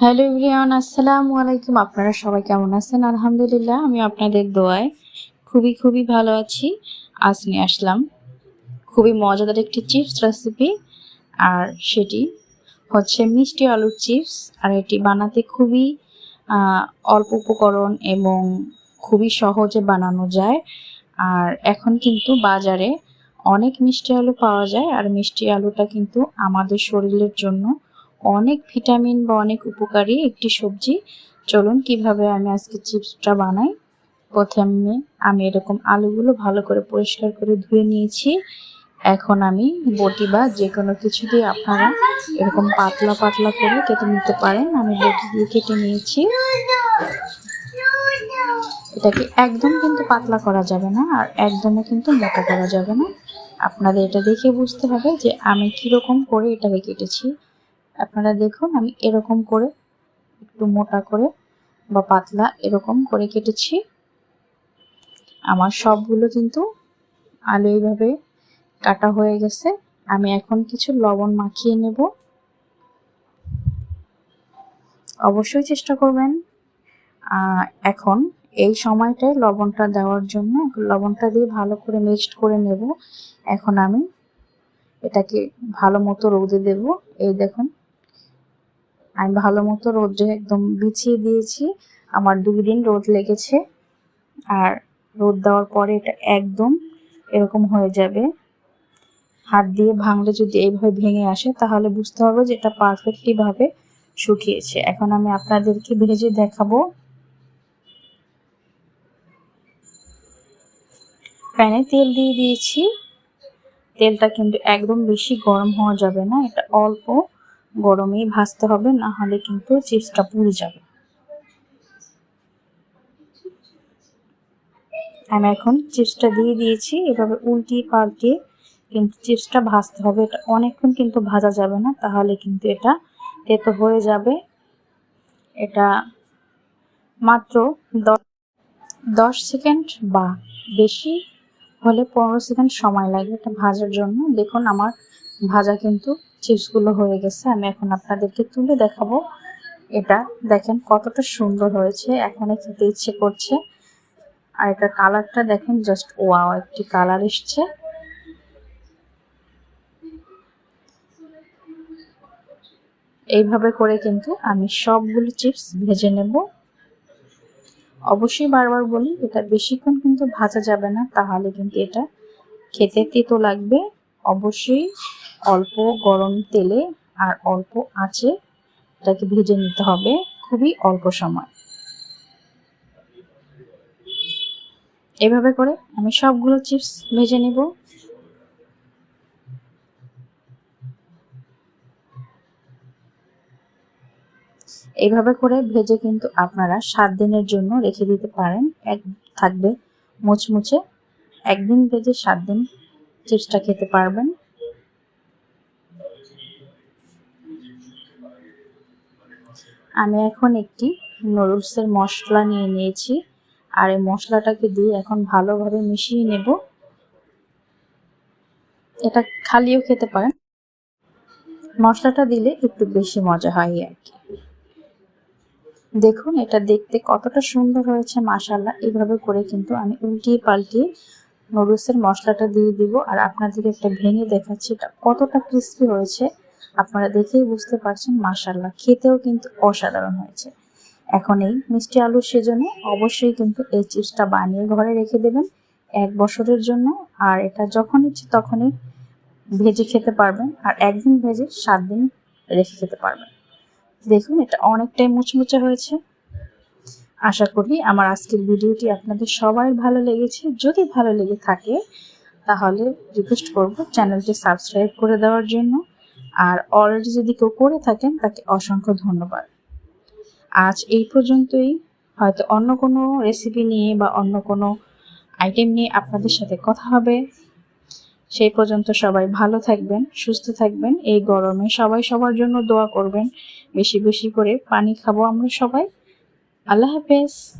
Hello ইব্রিয়ান আসসালামু আলাইকুম। আপনারা সবাই কেমন আছেন? আলহামদুলিল্লাহ আমি আপনাদের দোয়ায় খুবই খুবই ভালো আছি। আজ নিয়ে আসলাম খুবই মজাদার একটি চিপস রেসিপি আর সেটি হচ্ছে মিষ্টি আলুর চিপস, আর এটি বানাতে খুবই অল্প উপকরণ এবং খুবই সহজে বানানো যায়। আর এখন কিন্তু বাজারে অনেক মিষ্টি আলু পাওয়া যায়, আর মিষ্টি আলুটা কিন্তু আমাদের শরীরের জন্য অনেক ভিটামিন বা অনেক উপকারী একটি সবজি। চলুন কীভাবে আমি আজকে চিপসটা বানাই? প্রথমে আমি এরকম আলুগুলো ভালো করে পরিষ্কার করে ধুয়ে নিয়েছি। এখন আমি বটি বা যে কোনো কিছু দিয়ে আপনারা এরকম পাতলা পাতলা করে কেটে নিতে পারেন। আমি বটি দিয়ে কেটে নিয়েছি। এটাকে একদম কিন্তু পাতলা করা যাবে না আর একদমও কিন্তু মোটা করা যাবে না। আপনাদের এটা দেখে বুঝতে হবে যে আমি কীরকম করে এটাকে কেটেছি। আপনারা দেখুন, আমি এরকম করে একটু মোটা করে বা পাতলা এরকম করে কেটেছি। আমার সবগুলো কিন্তু আলু এইভাবে কাটা হয়ে গেছে। আমি এখন কিছু লবণ মাখিয়ে নেব। অবশ্যই চেষ্টা করবেন। এখন এই সময়টায় লবণটা দেওয়ার জন্য লবণটা দিয়ে ভালো করে মিক্সড করে নেব। এখন আমি এটাকে ভালো মতো রোদে দেব। এই দেখুন আমি ভালো মতো রোদে একদম বিছিয়ে দিয়েছি। আমার দুই দিন রোদ লেগেছে। আর রোদ দেওয়ার পরে এটা একদম এরকম হয়ে যাবে। হাত দিয়ে ভাঙলে যদি এইভাবে ভেঙে আসে, তাহলে বুঝতে হবে যে এটা পারফেক্টলিভাবে শুকিয়েছে। এখন আমি আপনাদেরকে ভেজে দেখাবো। প্যানে তেল দিয়ে দিয়েছি। তেলটা কিন্তু একদম বেশি গরম হওয়া যাবে না, এটা অল্প। গরমেই ভাজতে হবে, না হলে কিন্তু চিপসটা পুড়ে যাবে। আমি এখন চিপসটা দিয়ে দিয়েছি, এভাবে উল্টিয়ে পাল্টিয়ে কিন্তু চিপসটা ভাজতে হবে। এটা অনেকক্ষণ কিন্তু ভাজা যাবে না, তাহলে কিন্তু এটা তেতো হয়ে যাবে। এটা মাত্র দশ সেকেন্ড বা বেশি হলে পনেরো সেকেন্ড সময় লাগে এটা ভাজার জন্য। দেখুন, আমার ভাজা কিন্তু চিপসগুলো হয়ে গেছে, আমি এখন আপনাদেরকে তুলে দেখাবো। এটা দেখেন কতটা সুন্দর হয়েছে এখনই খেতে ইচ্ছে করছে। আর এটা কালারটা দেখেন জাস্ট ওয়াও একটি কালার এসছে। এইভাবে করে কিন্তু আমি সবগুলো চিপস ভেজে নেব। অবশ্যই বারবার বলি, এটা বেশিক্ষণ কিন্তু ভাজা যাবে না, তাহলে কিন্তু এটা খেতে তেতো লাগবে। অবশ্যই অল্প গরম তেলে আর অল্প আঁচে এটাকে ভেজে নিতে হবে। খুবই অল্প সময়। এভাবে করে আমি সবগুলো চিপস ভেজে নেব। এইভাবে করে ভেজে কিন্তু আপনারা সাত দিনের জন্য রেখে দিতে পারেন। এক থাকবে মুচমুচে একদিন ভেজে সাত দিন চিপসটা খেতে পারবেন। আমি এখন একটি নুডলসের মশলা নিয়ে নিয়েছি। আর এই মশলাটাকে দিয়ে এখন ভালোভাবে মিশিয়ে নেব। এটা খালিও খেতে পারেন। মশলাটা দিলে একটু বেশি মজা হয় আর কি। দেখুন, এটা দেখতে কতটা সুন্দর হয়েছে মাশাল্লাহ এইভাবে করে কিন্তু আমি উল্টিয়ে পাল্টিয়ে নুডলসের মশলাটা দিয়ে দিব। আর আপনাদের একটা ভেঙে দেখাচ্ছি, এটা কতটা ক্রিস্পি হয়েছে। আপনারা দেখেই বুঝতে পারছেন মাশাল্লাহ খেতেও কিন্তু অসাধারণ হয়েছে। এখন এই মিষ্টি আলুর সেজন্য অবশ্যই কিন্তু এই চিপসটা বানিয়ে ঘরে রেখে দেবেন এক বছরের জন্য। আর এটা যখন ইচ্ছে তখনই ভেজে খেতে পারবেন, আর একদিন ভেজে সাত দিন রেখে খেতে পারবেন। দেখুন, এটা অনেকটাই মুচমুচে হয়েছে। আশা করি আমার আজকের ভিডিওটি আপনাদের সবাই ভালো লেগেছে। যদি ভালো লেগে থাকে, তাহলে রিকোয়েস্ট করব চ্যানেলটি সাবস্ক্রাইব করে দেওয়ার জন্য। আর অলরেডি যদি কেউ করে থাকেন, তাকে অসংখ্য ধন্যবাদ। আজ এই পর্যন্তই। হয়তো অন্য কোনো রেসিপি নিয়ে বা অন্য কোনো আইটেম নিয়ে আপনাদের সাথে কথা হবে। সেই পর্যন্ত সবাই ভালো থাকবেন, সুস্থ থাকবেন। এই গরমে সবাই সবার জন্য দোয়া করবেন। বেশি বেশি করে পানি খাব আমরা সবাই। আল্লাহ হাফেজ।